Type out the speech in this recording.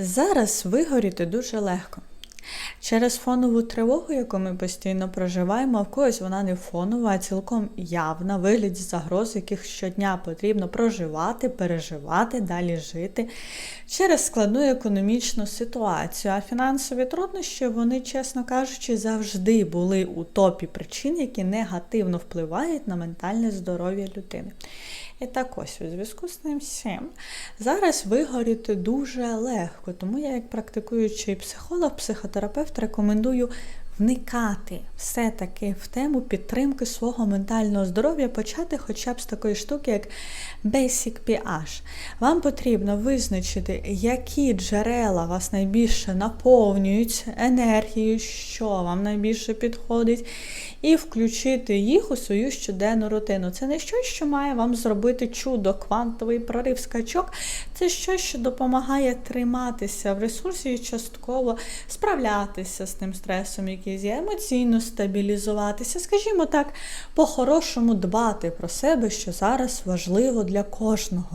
Зараз вигоріти дуже легко. Через фонову тривогу, яку ми постійно проживаємо, в когось вона не фонова, а цілком явна, в вигляді загроз, яких щодня потрібно проживати, переживати, далі жити. Через складну економічну ситуацію. А фінансові труднощі, вони, чесно кажучи, завжди були у топі причин, які негативно впливають на ментальне здоров'я людини. І так ось у зв'язку з ним всім зараз вигоріти дуже легко, тому я, як практикуючий психолог, психотерапевт, рекомендую вникати все-таки в тему підтримки свого ментального здоров'я, почати хоча б з такої штуки, як Basic pH. Вам потрібно визначити, які джерела вас найбільше наповнюють енергією, що вам найбільше підходить, і включити їх у свою щоденну рутину. Це не щось, що має вам зробити чудо, квантовий прорив скачок. Це щось, що допомагає триматися в ресурсі і частково справлятися з тим стресом, який є, емоційно стабілізуватися, скажімо так, по-хорошому дбати про себе, що зараз важливо для кожного.